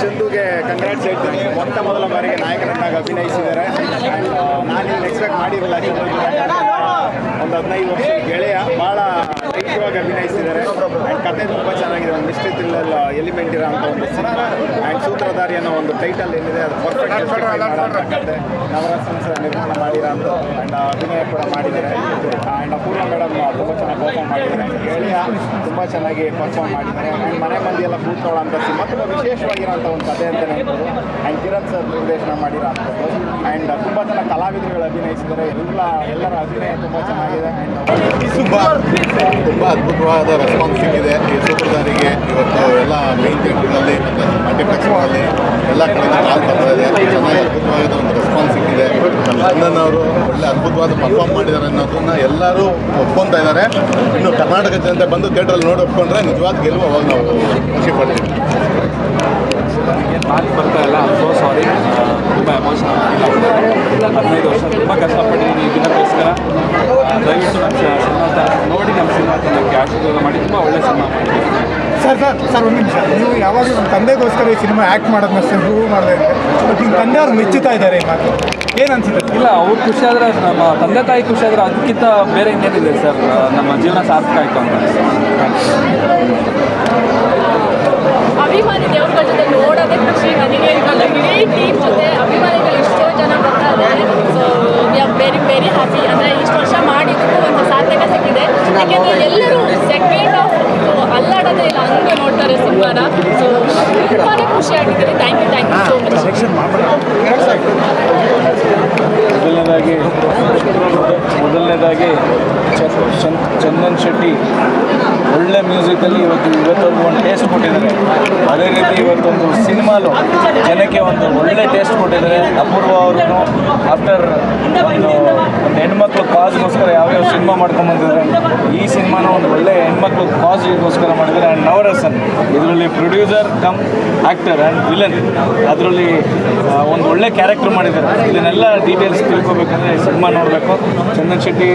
ಚಂದುಗೆ congrats ಹೇಳ್ತೀನಿ. ಮೊತ್ತ ಮೊದಲ ಬಾರಿಗೆ ನಾಯಕನನ್ನಾಗಿ ಅಭಿನಯಿಸಿದ್ದಾರೆ. ನಾನೇನು ಎಕ್ಸ್ಪೆಕ್ಟ್ ಮಾಡಿರಲಿಲ್ಲ ಒಂದು ಹದಿನೈದು ವರ್ಷ ಗೆಳೆಯ ಭಾಳ ಲೈಟ್ವಾಗಿ ಅಭಿನಯಿಸಿದ್ದಾರೆ. ಆ್ಯಂಡ್ ಕತೆ ತುಂಬ ಚೆನ್ನಾಗಿದೆ. ಒಂದು ಮಿಸ್ಟ್ರಿ ಥ್ರಿಲ್ಲರ್ ಎಲಿಮೆಂಟ್ ಇರೋಂಥ ಒಂದು ಸಿನಿಮಾ. ಆ್ಯಂಡ್ ಸೂತ್ರಧಾರಿ ಅನ್ನೋ ಒಂದು ಟೈಟಲ್ ಏನಿದೆ, ಅದು ಪರ್ಫೆಕ್ಟ್ ಕತೆ. ನವರಸನ ಸರ್ ನಿರ್ಮಾಣ ಮಾಡಿರೋಂಥ ಆ್ಯಂಡ್ ಅಭಿನಯ ಕೂಡ ಮಾಡಿದ್ದಾರೆ. ಆ್ಯಂಡ್ ಅಪೂರ್ವ ಮೇಡಮ್ ತುಂಬ ಚೆನ್ನಾಗಿ ಪರ್ಫಾರ್ಮ್ ಮಾಡಿದ್ದಾರೆ. ಗೆಳೆಯ ತುಂಬ ಚೆನ್ನಾಗಿ ಪರ್ಫಾರ್ಮ್ ಮಾಡಿದ್ದಾರೆ. ಆ್ಯಂಡ್ ಮನೆ ಮಂದಿ ಎಲ್ಲ ಕೂತ್ಕೊಳ್ಳೋಂಥ ಸಿನಿಮಾ ತುಂಬ ವಿಶೇಷವಾಗಿರೋಂಥ ಒಂದು ಕಥೆ ಅಂತಲೇ ಹೇಳ್ಬೋದು. ಆ್ಯಂಡ್ ಕಿರಣ್ ಸರ್ ನಿರ್ದೇಶನ ಮಾಡಿರೋಂಥದ್ದು ಆ್ಯಂಡ್ ತುಂಬ ಜನ ಕಲಾವಿದರುಗಳು ಅಭಿನಯಿಸಿದ್ದಾರೆ. ಎಲ್ಲ, ಎಲ್ಲರ ಅಭಿನಯ ತುಂಬ ಚೆನ್ನಾಗಿದೆ. ಆ್ಯಂಡ್ ತುಂಬ ತುಂಬ ಅದ್ಭುತವಾದ ರೆಸ್ಪಾನ್ಸ್ ಸಿಕ್ಕಿದೆ. ಈ ಸೂತ್ರಧಾರಿಗೆ ಇವತ್ತು ಎಲ್ಲ ಮೈನ್ ಥಿಯೇಟರ್ಗಳಲ್ಲಿ ಮತ್ತು ಮಲ್ಟಿಪ್ಲೆಕ್ಸ್ಗಳಲ್ಲಿ ಎಲ್ಲ ಕಡೆ ಕಾಲ್ ಬರ್ತಾ ಇದೆ. ಚೆನ್ನಾಗಿ ಅದ್ಭುತವಾದ ಒಂದು ರೆಸ್ಪಾನ್ಸ್ ಸಿಕ್ಕಿದೆ. ಚಂದನ್ ಅವರು ಒಳ್ಳೆ ಅದ್ಭುತವಾದ ಪರ್ಫಾರ್ಮ್ ಮಾಡಿದ್ದಾರೆ ಅನ್ನೋದನ್ನ ಎಲ್ಲರೂ ಒಪ್ಕೊತಾ ಇದ್ದಾರೆ. ಇನ್ನು ಕರ್ನಾಟಕ ಜನತೆ ಬಂದು ಥಿಯೇಟ್ರಲ್ಲಿ ನೋಡಿ ಒಪ್ಕೊಂಡ್ರೆ ನಿಜವಾದ ಗೆಲುವು ಅವಾಗ ನಾವು ಖುಷಿ ಪಡ್ತೀವಿ. ಬರ್ತಾ ಇಲ್ಲ? ಸಾರಿ ತುಂಬ ಎಮೋಷನಲ್ ಫೀಲ್ ಆಗ್ತದೆ ಹದಿನೈದು ವರ್ಷ ತುಂಬ ಕಷ್ಟಪಟ್ಟಿದ್ದೀನಿ ಈ ದಿನಕ್ಕೋಸ್ಕರ ಆ, ದಯವಿಟ್ಟು ನಮ್ಮ ಸಿನಿಮಾ ನೋಡಿ ನಮ್ಮ ಸಿನಿಮಾ ನಮಗೆ ಆಶೀರ್ವಾದ ಮಾಡಿ ತುಂಬ ಒಳ್ಳೆ ಸಿನಿಮಾ ಮಾಡಿದ್ದೀವಿ ಸರ್ ಒಂದು ನಿಮಿಷ. ನೀವು ಯಾವಾಗಲೂ ನಮ್ಮ ತಂದೆಗೋಸ್ಕರ ಈ ಸಿನಿಮಾ ಆ್ಯಕ್ಟ್ ಮಾಡೋದನ್ನ ಸರ್ ಪ್ರೂವ್ ಮಾಡಿದೆ ಬಟ್ ನಿಮ್ಮ ತಂದೆ ಅವ್ರು ಮೆಚ್ಚುತ್ತಾ ಇದ್ದಾರೆ ಈ ಮಾತು. ಏನು ಅನ್ಸುತ್ತೆ? ಇಲ್ಲ ಅವ್ರು ಖುಷಿ ಆದರೆ ನಮ್ಮ ತಂದೆ ತಾಯಿ ಖುಷಿ ಆದರೆ ಅದಕ್ಕಿಂತ ಬೇರೆ ಇನ್ನೇನಿದೆ ಸರ್. ನಮ್ಮ ಜೀವನ ಸಾರ್ಥಕ ಆಯಿತು ಅಂತ. ಅಭಿಮಾನಿ ದೇವ್ರಗಳ ಜೊತೆ ನೋಡೋದೇ ಖುಷಿ ನನಗೆ ಇವಾಗ ಇಡೀ ಟೀಮ್ ಜೊತೆ ಅಭಿಮಾನಿಗಳು ಎಷ್ಟೋ ಜನ ಬರ್ತಾ ಇದ್ದಾರೆ ಸೊ ವೆರಿ ವೆರಿ ಹ್ಯಾಪಿ ಅಂದರೆ ಇಷ್ಟು ವರ್ಷ ಮಾಡಿದ್ದಕ್ಕೂ ಒಂದು ಸಾರ್ಥಕ ಸಿಕ್ಕಿದೆ ಯಾಕೆಂದರೆ ಎಲ್ಲರೂ ಸೆಕೆಂಡ್ ಆಫ್ ಅಲ್ಲಾಡೋದೇ ಇಲ್ಲ ಸೊ ತುಂಬಾ ಖುಷಿ ಆಗಿದ್ದೀನಿ thank you thank you so much ಮೊದಲನೇದಾಗಿ ಮೊದಲನೇದಾಗಿ ಚಂದ್ ಚಂದನ್ ಶೆಟ್ಟಿ ಮ್ಯೂಸಿಕಲ್ಲಿ ಇವತ್ತು ಇವತ್ತೊಂದು ಒಂದು ಟೇಸ್ಟ್ ಕೊಟ್ಟಿದ್ದಾರೆ. ಅದೇ ರೀತಿ ಇವತ್ತೊಂದು ಸಿನಿಮಾಲು ಜನಕ್ಕೆ ಒಂದು ಒಳ್ಳೆ ಟೇಸ್ಟ್ ಕೊಟ್ಟಿದ್ದಾರೆ. ಅಪೂರ್ವ ಅವ್ರೂ ಆಫ್ಟರ್ ಒಂದು ಒಂದು ಹೆಣ್ಮಕ್ಳು ಕಾಸ್ಗೋಸ್ಕರ ಯಾವ್ಯಾವ ಸಿನಿಮಾ ಮಾಡ್ಕೊಂಬಂದಿದ್ದಾರೆ ಈ ಸಿನಿಮಾನ ಒಂದು ಒಳ್ಳೆ ಹೆಣ್ಮಕ್ಳು ಕಾಸ್ಗೋಸ್ಕರ ಮಾಡಿದ್ದಾರೆ. ಆ್ಯಂಡ್ ನವರಸನ್, ಇದರಲ್ಲಿ producer cum actor and villain ಅದರಲ್ಲಿ ಒಂದು ಒಳ್ಳೆ ಕ್ಯಾರೆಕ್ಟರ್ ಮಾಡಿದ್ದಾರೆ. ಇದನ್ನೆಲ್ಲ ಡೀಟೇಲ್ಸ್ ತಿಳ್ಕೊಬೇಕಂದ್ರೆ ಸಿನಿಮಾ ನೋಡಬೇಕು. Chandan Shetty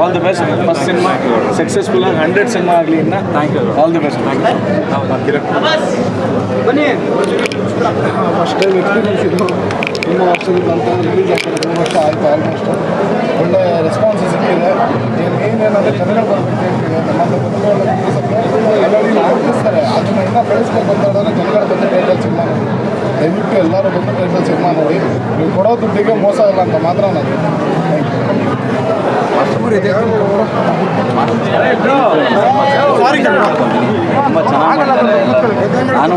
all the best first cinema successful ಆಗಿ ಹಂಡ್ರೆಡ್ ಸಿನಿಮಾ ಆಗಲಿ thank you all the best thank you first time experience ಇದು ತುಂಬ ವರ್ಷದಿಂದ ಅಂತ ರಿಲೀಸ್ ಆಗ್ತದೆ. ತುಂಬ ವರ್ಷ ಆಯಿತು ಆಲ್ಮೋಸ್ಟ್ ಒಳ್ಳೆ ರೆಸ್ಪಾನ್ಸ್ ಸಿಕ್ಕಿದೆ. ಏನು ಏನೇನಂದರೆ ಜನಗಳು ಬರಬೇಕು ಹೇಳ್ತೀವಿ ನಮ್ಮಂಥ ಬಂಧುಗಳೆಲ್ಲ ತಿಳಿಸೋಕ್ಕೆ ಎಲ್ಲರಿಗೂ ಆರ್ಟಿಸ್ತಾರೆ ಅದನ್ನ ಇನ್ನೂ ಬೆಳೆಸ್ಕೊಂಡು ಬಂದವರೆಲ್ಲ ಜನಗಳು ಬಂದು ಟೈಟಲ್ ಸಿನಿಮಾ ನೋಡಿ ದಯವಿಟ್ಟು ಎಲ್ಲರೂ ಬಂದು ಟೈಟಲ್ ಸಿನಿಮಾ ನೋಡಿ. ನೀವು ಕೊಡೋ ದುಡ್ಡಿಗೆ ಮೋಸ ಇಲ್ಲ ಅಂತ ಮಾತ್ರ ನಾನು ಥ್ಯಾಂಕ್ ಯು ತುಂಬ ಚೆನ್ನಾಗಿ ನಾನು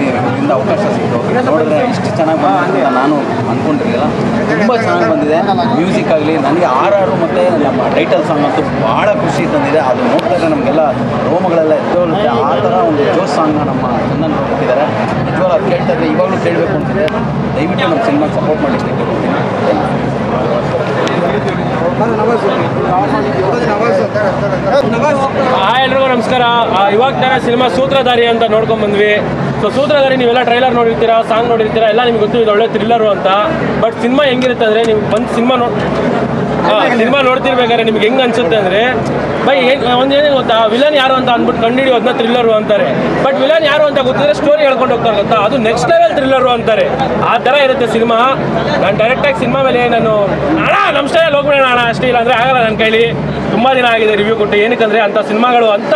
ಇದರಿಂದ ಅವಕಾಶ ಸಿಗ್ತು ನೋಡಿದ್ರೆ ಇಷ್ಟು ಚೆನ್ನಾಗಿ ಬಂದಿದೆ ನಾನು ಅಂದ್ಕೊಂಡಿರಲಿಲ್ಲ ತುಂಬ ಚೆನ್ನಾಗಿ ಬಂದಿದೆ. ಮ್ಯೂಸಿಕ್ ಆಗಲಿ ನನಗೆ ಆರ್ ಆರು ಮತ್ತು ನಮ್ಮ ಟೈಟಲ್ ಸಾಂಗ್ ಅಂತೂ ಭಾಳ ಖುಷಿ ತಂದಿದೆ. ಅದು ನೋಡಿದಾಗ ನಮಗೆಲ್ಲ ರೋಮಗಳೆಲ್ಲ ಎದ್ದೋಗುತ್ತೆ ಆ ಥರ ಒಂದು ಜೋಸ್ ಸಾಂಗ್ನ ನಮ್ಮ ಚಂದನ್ ಕೊಟ್ಟಿದ್ದಾರೆ. ನಿಜವಾಗ್ಲೂ ಅದು ಕೇಳ್ತಾ ಇವಾಗಲೂ ಕೇಳಬೇಕು ಅಂತಿದೆ. ದಯವಿಟ್ಟು ನಮ್ಮ ಸಿನಿಮಾ ಸಪೋರ್ಟ್ ಮಾಡಿ ಹಾಯ್ ಎಲ್ರಿಗೂ ನಮಸ್ಕಾರ. ಇವಾಗ ತಾನೇ ಸಿನಿಮಾ ಸೂತ್ರಧಾರಿ ಅಂತ ನೋಡ್ಕೊಂಡ್ ಬಂದ್ವಿ. ಸೊ ಸೂತ್ರಧಾರಿ ನೀವೆಲ್ಲ ಟ್ರೈಲರ್ ನೋಡಿರ್ತೀರಾ ಸಾಂಗ್ ನೋಡಿರ್ತೀರಾ ಎಲ್ಲ ನಿಮ್ಗೆ ಗೊತ್ತು ಇದು ಒಳ್ಳೆ ಥ್ರಿಲ್ಲರು ಅಂತ. ಬಟ್ ಸಿನಿಮಾ ಹೆಂಗಿರುತ್ತೆ ಅಂದರೆ ನೀವು ಬಂದು ಸಿನಿಮಾ ನೋಡಿ ಸಿನಿಮಾ ನೋಡ್ತಿರ್ಬೇಕಾದ್ರೆ ನಿಮ್ಗೆ ಹೆಂಗೆ ಅನ್ಸುತ್ತೆ ಅಂದರೆ ಬೈ ಒಂದು ಏನೇ ಗೊತ್ತಾ? ವಿಲನ್ ಯಾರು ಅಂತ ಅಂದ್ಬಿಟ್ಟು ಕಂಡುಹಿಡಿಯೋದನ್ನ ಥ್ರಿಲ್ಲರು ಅಂತಾರೆ. ಬಟ್ ವಿಲನ್ ಯಾರು ಅಂತ ಗೊತ್ತಿದ್ರೆ ಸ್ಟೋರಿ ಹೇಳ್ಕೊಂಡು ಹೋಗ್ತಾರೆ ಗೊತ್ತಾ? ಅದು ನೆಕ್ಸ್ಟ್ ಲೆವೆಲ್ ಥ್ರಿಲ್ಲರು ಅಂತಾರೆ. ಆ ಥರ ಇರುತ್ತೆ ಸಿನಿಮಾ ನಾನು ಡೈರೆಕ್ಟಾಗಿ ಸಿನಿಮಾ ಮೇಲೆ ನಾನು, ಅಣ್ಣ ನಮ್ಮ ಸ್ಟೈಲಲ್ಲಿ ಹೋಗ್ಬಿಡೋಣ ಅಣ್ಣ, ಅಷ್ಟೇ ಇಲ್ಲ ಅಂದರೆ ಆಗಲ್ಲ ನನ್ನ ಕೈಲಿ. ತುಂಬ ದಿನ ಆಗಿದೆ ರಿವ್ಯೂ ಕೊಟ್ಟು. ಏನಕ್ಕಂದರೆ ಅಂಥ ಸಿನಿಮಾಗಳು ಅಂತ,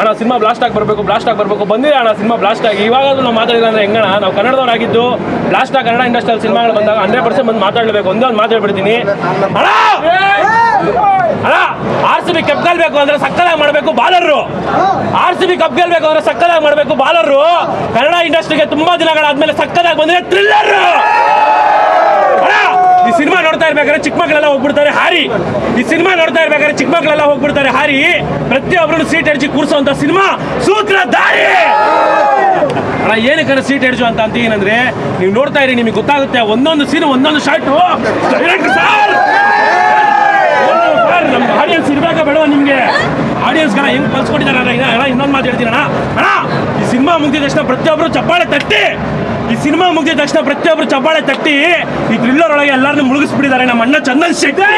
ಅಣ್ಣ ಸಿನಿಮಾ ಬ್ಲಾಸ್ಟ್ ಆಗಿ ಬರಬೇಕು ಬ್ಲಾಸ್ಟ್ ಆಗಿ ಬರಬೇಕು. ಬಂದಿದೆ ಅಣ್ಣ ಸಿನಿಮಾ ಬ್ಲಾಸ್ಟ್ ಆಗಿ. ಇವಾಗಾದ್ರೂ ನಾವು ಮಾತಾಡಿಲ್ಲ ಅಂದರೆ ಹೆಂಗಣ ನಾವು ಕನ್ನಡದವರಾಗಿದ್ದು ಬ್ಲಾಸ್ಟ್ ಆಗಿ ಕನ್ನಡ ಇಂಡಸ್ಟ್ರಿಯಲ್ ಸಿನಿಮಾಗಳು ಬಂದಾಗ ಹಂಡ್ರೆಡ್ ಪರ್ಸೆಂಟ್ ಬಂದು ಮಾತಾಡಲೇಬೇಕು. ಒಂದೇ ಒಂದು ಮಾತಾಡ್ಬಿಡ್ತೀನಿ. ಅಣ್ಣ ಅಣ್ಣ ಆರ್ ಸಿ ಬಿ ಕಪ್ ಗೆಲ್ಬೇಕು ಅಂದ್ರೆ ಸಕ್ಕದಾಗಿ ಮಾಡಬೇಕು bowler R C B cup ಗೆಲ್ಬೇಕು ಅಂದ್ರೆ ಸಕ್ಕದಾಗಿ ಮಾಡಬೇಕು ಬಾಲರು ಕನ್ನಡ ಇಂಡಸ್ಟ್ರಿಗೆ ತುಂಬಾ ದಿನಗಳಾದ್ಮೇಲೆ ಸಕ್ಕದಾಗಿ ಬಂದ್ರೆ ಥ್ರಿಲ್ಲರ್ ಈ ಸಿನಿಮಾ ನೋಡ್ತಾ ಇರ್ಬೇಕಾದ್ರೆ ಚಿಕ್ಕ ಮಕ್ಕಳೆಲ್ಲ ಹೋಗ್ಬಿಡ್ತಾರೆ ಹಾರಿ. ಈ ಸಿನಿಮಾ ನೋಡ್ತಾ ಇರ್ಬೇಕಾದ್ರೆ ಚಿಕ್ಕ ಮಕ್ಕಳೆಲ್ಲ ಹೋಗ್ಬಿಡ್ತಾರೆ ಹಾರಿ. ಪ್ರತಿಯೊಬ್ಬರು ಸೀಟ್ ಎಡ್ಜಿ ಕೂರಿಸುವಂತ ಸಿನಿಮಾ ಸೂತ್ರಧಾರಿ ಅಣ್ಣ, ಏನಕ್ಕೆ ಸೀಟ್ ಎಡ್ಜು ಅಂತ ಅಂತ ಏನಂದ್ರೆ ನೀವು ನೋಡ್ತಾ ಇರಿ, ನಿಮಗೆ ಗೊತ್ತಾಗುತ್ತೆ ಒಂದೊಂದು ಸೀನ್ ಒಂದೊಂದು ಶಾರ್ಟ್ ನಿಮ್ಗೆ ನಿಮಗೆ ಆಡಿಯನ್ಸ್ಗೆಲ್ಲ ಹೆಂಗ್ ಕಲ್ಸ್ಕೊಟ್ಟಿದ್ದಾರೆ ಅಣ್ಣ, ಇನ್ನೊಂದು ಮಾತು ಹೇಳ್ತೀನಿ, ಅಣ್ಣ. ಈ ಸಿನಿಮಾ ಮುಗಿದ ತಕ್ಷಣ ಪ್ರತಿಯೊಬ್ಬರು ಚಪ್ಪಾಳೆ ತಟ್ಟಿ. ಈ ಸಿನಿಮಾ ಮುಗಿದ ತಕ್ಷಣ ಪ್ರತಿಯೊಬ್ಬರು ಚಪ್ಪಾಳೆ ತಟ್ಟಿ. ಈ ಥ್ರಿಲ್ಲರ್ ಒಳಗೆ ಎಲ್ಲರನ್ನೂ ಮುಳುಗಿಸ್ಬಿಟ್ಟಿದ್ದಾರೆ. ನಮ್ಮ ಅಣ್ಣ ಚಂದನ್ ಶೆಟ್ಟಿ.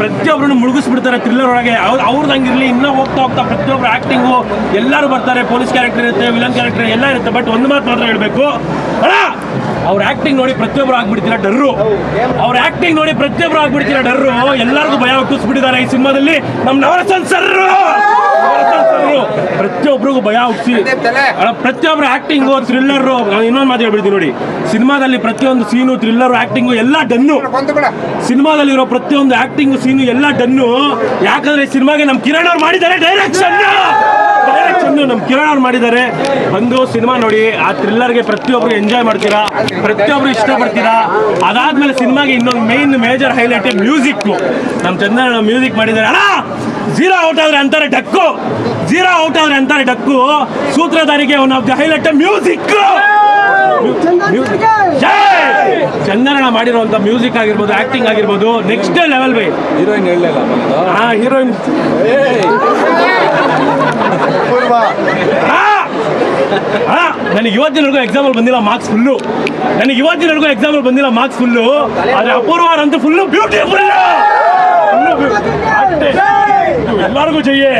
ಪ್ರತಿಯೊಬ್ಬರನ್ನು ಮುಳುಗಿಸ್ಬಿಡ್ತಾರೆ ಥ್ರಿಲ್ಲರ್ ಒಳಗೆ. ಅವ್ರು ಅವ್ರದ್ದು ಹಂಗಿರ್ಲಿ, ಇನ್ನೂ ಹೋಗ್ತಾ ಹೋಗ್ತಾ ಪ್ರತಿಯೊಬ್ಬರು ಆ್ಯಕ್ಟಿಂಗು ಎಲ್ಲರೂ ಬರ್ತಾರೆ. ಪೊಲೀಸ್ ಕ್ಯಾರೆಕ್ಟರ್ ಇರುತ್ತೆ ವಿಲನ್ ಕ್ಯಾರೆಕ್ಟರ್ ಎಲ್ಲ ಇರುತ್ತೆ. ಬಟ್ ಒಂದು ಮಾತು ಮಾತ್ರ ಹೇಳಬೇಕು. ಅಣ್ಣ ಅವ್ರ ಆಕ್ಟಿಂಗ್ ನೋಡಿ ಪ್ರತಿಯೊಬ್ಬರು ಆಗ್ಬಿಡ್ತೀರ, ಡರ್ರು? ಅವ್ರ ಆಕ್ಟಿಂಗ್ ನೋಡಿ ಪ್ರತಿಯೊಬ್ಬರು ಆಗ್ಬಿಡ್ತೀರ, ಡರ್ರು? ಎಲ್ಲರಿಗೂ ಭಯ ಹುಟ್ಟಿಸ್ಬಿಟ್ಟಿದ್ದಾರೆ ಈ ಸಿನಿಮಾದಲ್ಲಿ. ನಮ್ಮ ನವರಸನ್ ಸರ್ ಪ್ರತಿಯೊಬ್ಬರಿಗೂ ಭಯ ಹುಟ್ಟಿಸಿ. ಪ್ರತಿಯೊಬ್ಬರು ಆಕ್ಟಿಂಗು ಥ್ರಿಲ್ಲರು ಇನ್ನೊಂದು ಮಾತು ಹೇಳ್ಬಿಡ್ತೀನಿ ನೋಡಿ. ಸಿನಿಮಾದಲ್ಲಿ ಪ್ರತಿಯೊಂದು ಸೀನು ಥ್ರಿಲ್ಲರು ಆ್ಯಕ್ಟಿಂಗು ಎಲ್ಲ ಡನ್ನು. ಸಿನಿಮಾದಲ್ಲಿರೋ ಪ್ರತಿಯೊಂದು ಆಕ್ಟಿಂಗ್ ಸೀನು ಎಲ್ಲ ಡನ್ನು. ಯಾಕಂದ್ರೆ ಸಿನಿಮಾಗೆ ನಮ್ಮ ಕಿರಣ್ ಅವ್ರು ಮಾಡಿದ್ದಾರೆ ಡೈರೆಕ್ಷನ್ ಡೈರೆಕ್ಷನ್ ನಮ್ಮ ಕಿರಣ್ ಅವ್ರು ಮಾಡಿದ್ದಾರೆ. ಬಂದು ಸಿನಿಮಾ ನೋಡಿ ಆ ಥ್ರಿಲ್ಲರ್ಗೆ ಪ್ರತಿಯೊಬ್ಬರು ಎಂಜಾಯ್ ಮಾಡ್ತೀರಾ ಪ್ರತಿಯೊಬ್ಬರು ಇಷ್ಟಪಡ್ತೀರಾ? ಅದಾದ್ಮೇಲೆ ಸಿನಿಮಾಗೆ ಇನ್ನೊಂದು ಮೇನ್ ಮೇಜರ್ ಹೈಲೈಟ್ ಮ್ಯೂಸಿಕ್ ನಮ್ಮ ಚಂದ್ರಣ್ಣ ಮ್ಯೂಸಿಕ್ ಮಾಡಿದ್ದಾರೆ. ಅಣ್ಣ ಝೀರೋ ಔಟ್ ಆದ್ರೆ ಅಂತಾರೆ ಡಕ್ಕು. ಜೀರೋ ಔಟ್ ಆದ್ರೆ ಅಂತಾರೆ duck. ಸೂತ್ರಧಾರಿಗೆ one of the highlight music Chandana ಮಾಡಿರುವಂತ ಮ್ಯೂಸಿಕ್ ಆಗಿರ್ಬೋದು ಆಕ್ಟಿಂಗ್ ಆಗಿರ್ಬೋದು ನೆಕ್ಸ್ಟ್ ಲೆವೆಲ್ ಬೈ. ಹೀರೋಯಿನ್ ಹೇಳಲಿಲ್ಲ ಹಾ ಹೀರೋಯಿನ್ ನನಗೆ ಇವತ್ತಿನವರೆಗೂ ಎಕ್ಸಾಂಪಲ್ ಬಂದಿಲ್ಲ ಮಾರ್ಕ್ಸ್ ಫುಲ್ಲು ನನಗೆ ಇವತ್ತಿನವರೆಗೂ ಎಕ್ಸಾಂಪಲ್ ಬಂದಿಲ್ಲ ಮಾರ್ಕ್ಸ್ ಫುಲ್ಲು ಆದರೆ ಅಪೂರ್ವ ಅಂತ ಫುಲ್ಲು ಬ್ಯೂಟಿಫುಲ್ ಎಲ್ಲರಿಗೂ ಜೈಯೇ.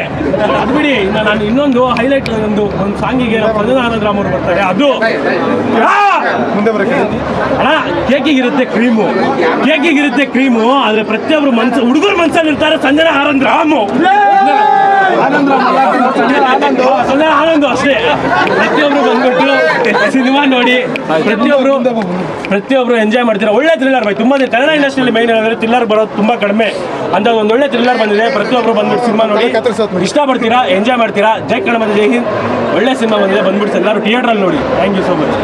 ಅದು ಬಿಡಿ ನಾನು ಇನ್ನೊಂದು ಹೈಲೈಟ್ ಒಂದು ಒಂದು ಸಾಂಗಿಗೆ ಆನಂದ್ ರಾಮ್ ಅವರು ಬರ್ತಾರೆ. ಅದು! ಮುಂದೆ ಅಣ್ಣ ಕೇಕಿಗಿರುತ್ತೆ ಕ್ರೀಮು ಕೇಕಿಗಿರುತ್ತೆ ಕ್ರೀಮು ಆದ್ರೆ ಪ್ರತಿಯೊಬ್ಬರು ಮನ್ಸು ಹುಡುಗರು ಮನ್ಸಲ್ಲಿ ಇರ್ತಾರೆ ಸಂಜನಾ ಆನಂದ್ ರಾಮು ಸಂಜನಾ ಆನಂದ. ಅಷ್ಟೇ. ಪ್ರತಿಯೊಬ್ರು ಬಂದ್ಬಿಟ್ಟು ಸಿನಿಮಾ ನೋಡಿ ಪ್ರತಿಯೊಬ್ರು ಪ್ರತಿಯೊಬ್ರು ಎಂಜಾಯ್ ಮಾಡ್ತೀರಾ? ಒಳ್ಳೆ ಥ್ರಿಲ್ಲರ್ ಬೈ ತುಂಬಾ ಕನ್ನಡ ಇಂಡಸ್ಟ್ರಿಯಲ್ಲಿ ಮೈನ್ ಏನಾದ್ರೆ ಥ್ರಿಲ್ಲರ್ ಬರೋದು ತುಂಬಾ ಕಡಿಮೆ. ಅಂತ ಒಂದು ಒಳ್ಳೆ ಥ್ರಿಲ್ಲರ್ ಬಂದಿದೆ ಪ್ರತಿಯೊಬ್ರು ಬಂದ್ಬಿಟ್ಟು ಸಿನಿಮಾ ನೋಡಿ. ಇಷ್ಟಪಡ್ತೀರಾ? ಎಂಜಾಯ್ ಮಾಡ್ತೀರಾ? ಜೈ ಕನ್ನಡ ಬಂದಿದೆ ಜೈ ಹಿಂದ್ ಒಳ್ಳೆ ಸಿನಿಮಾ ಬಂದಿದೆ ಬಂದ್ಬಿಟ್ಟು ಎಲ್ಲರೂ ಥಿಯೇಟ್ರಲ್ಲಿ ನೋಡಿ. Thank you so much